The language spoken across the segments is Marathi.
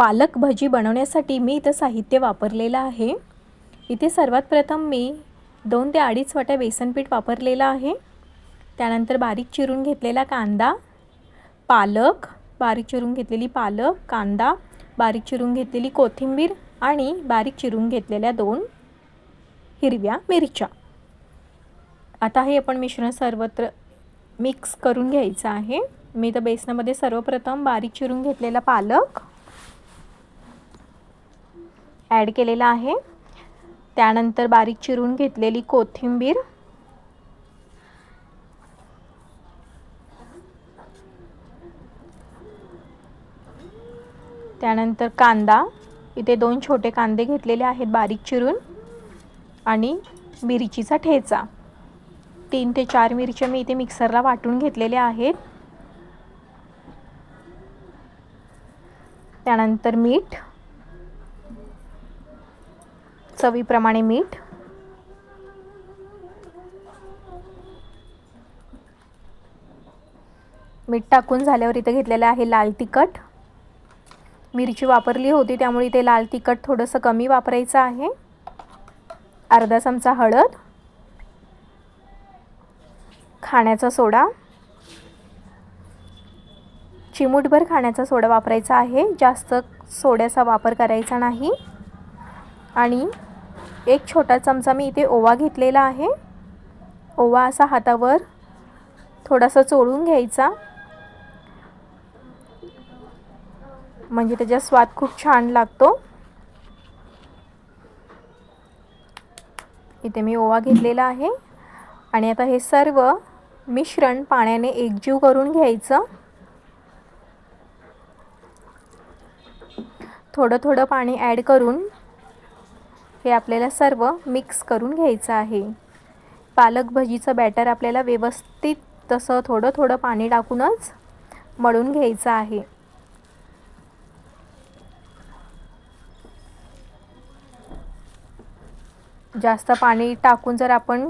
पालक भजी बनवण्यासाठी मी इथं साहित्य वापरलेलं आहे. इथे सर्वात प्रथम मी दोन ते अडीच वाट्या बेसनपीठ वापरलेलं आहे. त्यानंतर बारीक चिरून घेतलेला कांदा पालक बारीक चिरून घेतलेली पालक कांदा बारीक चिरून घेतलेली कोथिंबीर आणि बारीक चिरून घेतलेल्या दोन हिरव्या मिरच्या. आता हे आपण मिश्रण सर्वत्र मिक्स करून घ्यायचं आहे. मी तर बेसनामध्ये सर्वप्रथम बारीक चिरून घेतलेला पालक ॲड केलेला आहे. त्यानंतर बारीक चिरून घेतलेली कोथिंबीर. त्यानंतर कांदा. इथे दोन छोटे कांदे घेतलेले आहेत बारीक चिरून. आणि मिरचीचा ठेचा. तीन ते चार मिरच्या मी इथे मिक्सरला वाटून घेतलेल्या आहेत. त्यानंतर मीठ. चवीप्रमाणे मीठ. मीठ टाकून झाल्यावर इथं घेतलेलं आहे लाल तिखट. मिरची वापरली होती त्यामुळे इथे लाल तिखट थोडंसं कमी वापरायचं आहे. अर्धा चमचा हळद. खाण्याचा सोडा. चिमूटभर खाण्याचा सोडा वापरायचा आहे. जास्त सोड्याचा वापर करायचा नाही. आणि एक छोटा चमचा मी इथे ओवा घेतलेला आहे. ओवा असा हातावर थोडासा चोळून घ्यायचा. म्हणजे त्याचा स्वाद खूप छान लागतो. इथे मी ओवा घेतलेला आहे. आणि आता हे सर्व मिश्रण पाण्याने एकजीव करून घ्यायचं. थोडं थोडं पाणी ॲड करून हे आपल्याला सर्व मिक्स करून घ्यायचं आहे. पालक भजीचं बॅटर आपल्याला व्यवस्थित तसं थोडं थोडं पाणी टाकूनच मळून घ्यायचं आहे. जास्त पाणी टाकून जर आपण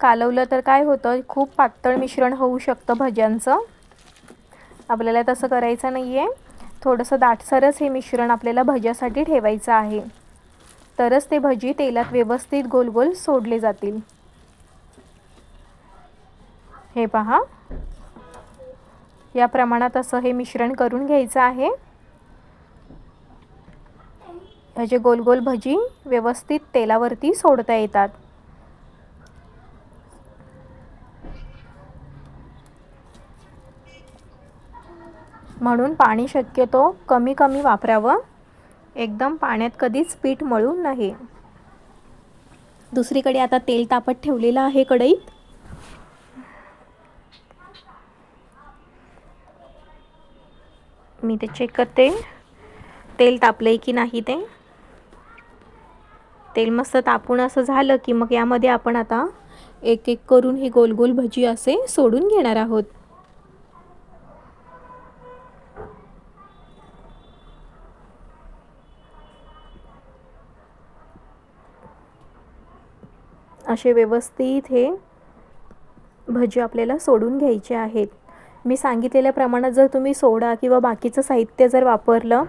कालवलं तर काय होतं? खूप पातळ मिश्रण होऊ शकतं भज्यांचं. आपल्याला तसं करायचं नाही आहे थोडंसं दाटसरच हे मिश्रण आपल्याला भज्यासाठी ठेवायचं आहे. तरच ते भजी तेलात व्यवस्थित गोल गोल सोडले जातील. हे पहा. या प्रमाणात असं हे मिश्रण करून घ्यायचं आहे. ह्याचे गोल गोल भजी व्यवस्थित तेलावरती सोडता येतात. म्हणून पाणी शक्यतो कमी कमी वापरावं. एकदम पाण्यात कधीच पीठ मळू नये दुसरीकडे आता तेल तापत ठेवलेलं आहे कढईत. मी ते चेक करते. तेल तापलंय की नाही ते? तेल मस्त तापून असं झालं की मग यामध्ये आपण आता एक एक करून हे गोल गोल भजी असे सोडून घेणार आहोत. असे व्यवस्थित हे भजी आपल्याला सोडून घ्यायचे आहेत. मी सांगितलेल्या प्रमाणात जर तुम्ही सोडा किंवा बाकीचं साहित्य जर वापरलं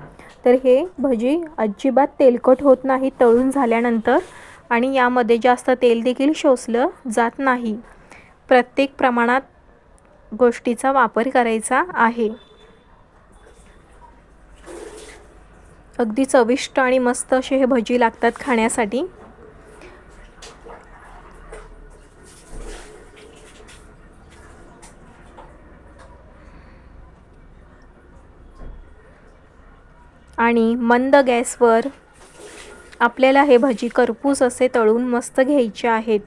तर हे भजी अजिबात तेलकट होत नाही तळून झाल्यानंतर आणि यामध्ये जास्त तेल देखील शोषलं जात नाही. प्रत्येक प्रमाणात गोष्टीचा वापर करायचा आहे. अगदी चविष्ट आणि मस्त असे हे भजी लागतात खाण्यासाठी. आणि मंद गॅसवर आपल्याला हे भजी करपूस असे तळून मस्त घ्यायचे आहेत.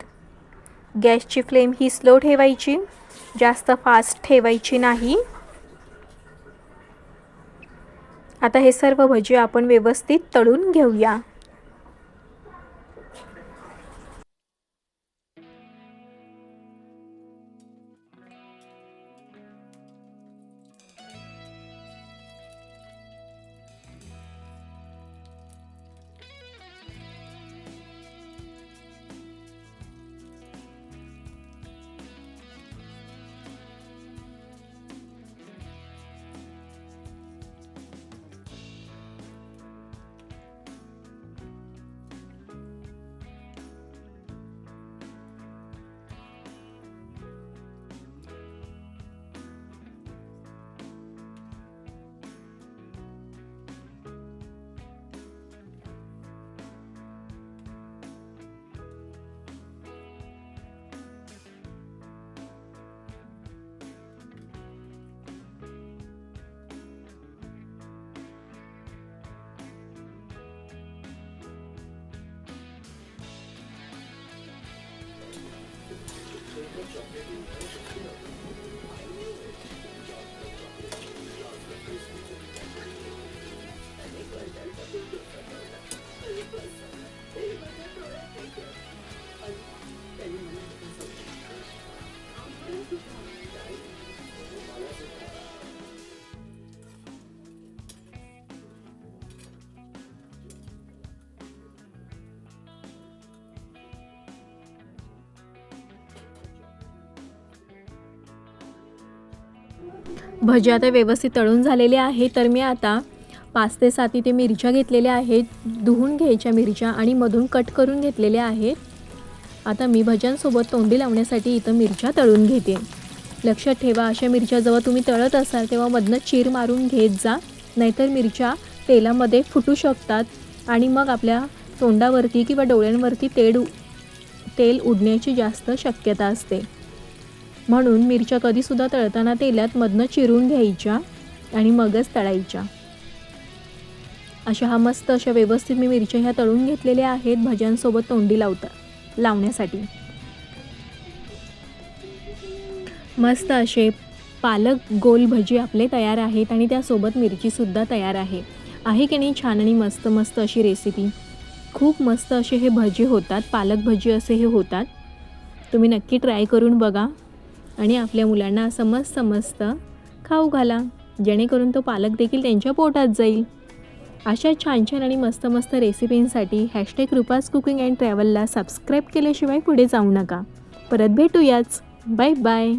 गॅसची फ्लेम ही स्लो ठेवायची जास्त फास्ट ठेवायची नाही. आता हे सर्व भजी आपण व्यवस्थित तळून घेऊया. 何? भजी आता व्यवस्थित तळून झालेले आहे तर मी आता पाच ते सात इथे मिरच्या घेतलेल्या आहेत. धुवून घ्यायच्या मिरच्या आणि मधून कट करून घेतलेल्या आहेत. आता मी भज्यांसोबत तोंडी लावण्यासाठी इथं मिरच्या तळून घेते. लक्षात ठेवा अशा मिरच्या जेव्हा तुम्ही तळत असाल तेव्हा मधनं चीर मारून घेत जा. नाहीतर मिरच्या तेलामध्ये फुटू शकतात आणि मग आपल्या तोंडावरती किंवा डोळ्यांवरती तेल उ- तेल उडण्याची जास्त शक्यता असते. म्हणून मिरच्या कधीसुद्धा तळताना तेलात मधनं चिरून घ्यायच्या आणि मगच तळायच्या. अशा हा मस्त अशा व्यवस्थित मी मिरच्या ह्या तळून घेतलेल्या आहेत. भज्यांसोबत तोंडी लावता लावण्यासाठी. मस्त असे पालक गोल भजी आपले तयार आहेत आणि त्यासोबत मिरचीसुद्धा तयार आहे. आहे की नाही छान आणि मस्त मस्त अशी रेसिपी खूप मस्त असे हे भजी होतात पालक भजी असे हे होतात. तुम्ही नक्की ट्राय करून बघा. आणि आपल्या मुलांना समज समजतं खाऊ घाला. जेणेकरून तो पालक देखील त्यांच्या पोटात जाईल. अशा छान छान आणि मस्त मस्त रेसिपींसाठी हॅशटॅग रुपास कुकिंग अँड ट्रॅव्हलला सबस्क्राईब केल्याशिवाय पुढे जाऊ नका. परत भेटूयाच. Bye bye.